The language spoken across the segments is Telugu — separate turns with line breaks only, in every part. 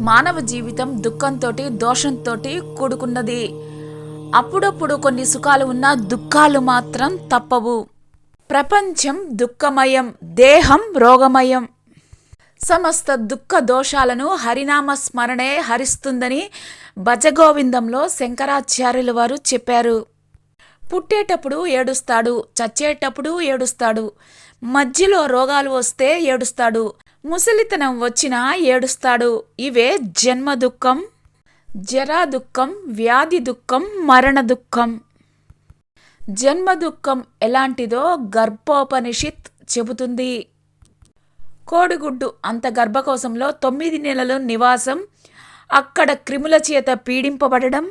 మానవ జీవితం దుఃఖంతో దోషంతో కూడుకున్నది. అప్పుడప్పుడు కొన్ని సుఖాలు ఉన్నా దుఃఖాలు మాత్రం తప్పవు. ప్రపంచం దుఃఖమయం దేహం రోగమయం. సమస్త దుఃఖ దోషాలను హరినామ స్మరణే హరిస్తుందని భజగోవిందంలో శంకరాచార్యుల వారు చెప్పారు. పుట్టేటప్పుడు ఏడుస్తాడు చచ్చేటప్పుడు ఏడుస్తాడు మధ్యలో రోగాలు వస్తే ఏడుస్తాడు ముసలితనం వచ్చినా ఏడుస్తాడు. ఇవే జన్మ దుఃఖం జరా దుఃఖం వ్యాధి దుఃఖం మరణ దుఃఖం. జన్మ దుఃఖం ఎలాంటిదో గర్భోపనిషిత్ చెబుతుంది. కోడిగుడ్డు అంత గర్భకోశంలో తొమ్మిది నెలలు నివాసం అక్కడ క్రిముల చేత పీడింపబడడం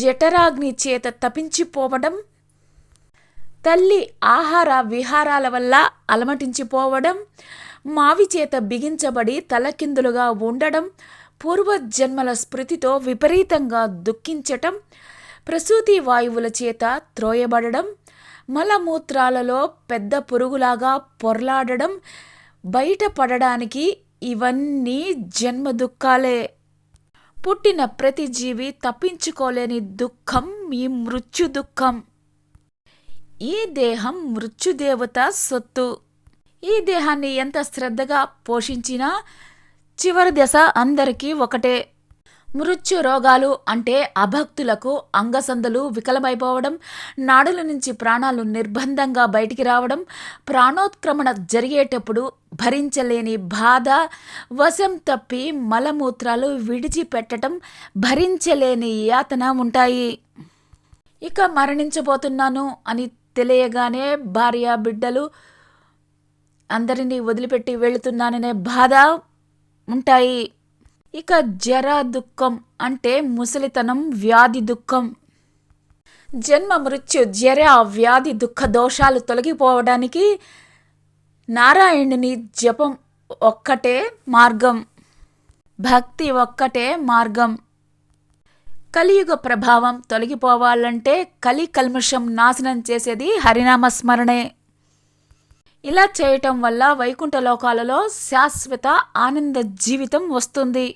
జఠరాగ్ని చేత తపించిపోవడం తల్లి ఆహార విహారాల వల్ల అలమటించిపోవడం మావి చేత బిగించబడి తలకిందులుగా ఉండడం పూర్వజన్మల స్మృతితో విపరీతంగా దుఃఖించటం ప్రసూతి వాయువుల చేత త్రోయబడడం మలమూత్రాలలో పెద్ద పురుగులాగా పొర్లాడడం బయటపడడానికి ఇవన్నీ జన్మ దుఃఖాలే. పుట్టిన ప్రతి జీవి తప్పించుకోలేని దుఃఖం ఈ మృత్యు దుఃఖం. ఈ దేహం మృత్యుదేవత సొత్తు. ఈ దేహాన్ని ఎంత శ్రద్ధగా పోషించినా చివరి దశ అందరికీ ఒకటే. మృత్యు రోగాలు అంటే అభక్తులకు అంగసందులు వికలమైపోవడం నాడుల నుంచి ప్రాణాలు నిర్బంధంగా బయటికి రావడం ప్రాణోత్క్రమణ జరిగేటప్పుడు భరించలేని బాధ వశం తప్పి మలమూత్రాలు విడిచిపెట్టడం భరించలేని యాతన ఉంటాయి. ఇక మరణించబోతున్నాను అని తెలియగానే భార్య బిడ్డలు అందరినీ వదిలిపెట్టి వెళుతున్నాననే బాధ ఉంటాయి. ఇక జర దుఃఖం అంటే ముసలితనం వ్యాధి దుఃఖం. జన్మ మృత్యు జర వ్యాధి దుఃఖ దోషాలు తొలగిపోవడానికి నారాయణుని జపం ఒక్కటే మార్గం. భక్తి ఒక్కటే మార్గం. కలియుగ ప్రభావం తొలగిపోవాలంటే కలి కల్మషం నాశనం చేసేది హరినామ స్మరణే ఇలా చేయటం వల్ల వైకుంఠ లోకాలలో శాశ్వత ఆనంద జీవితం వస్తుంది.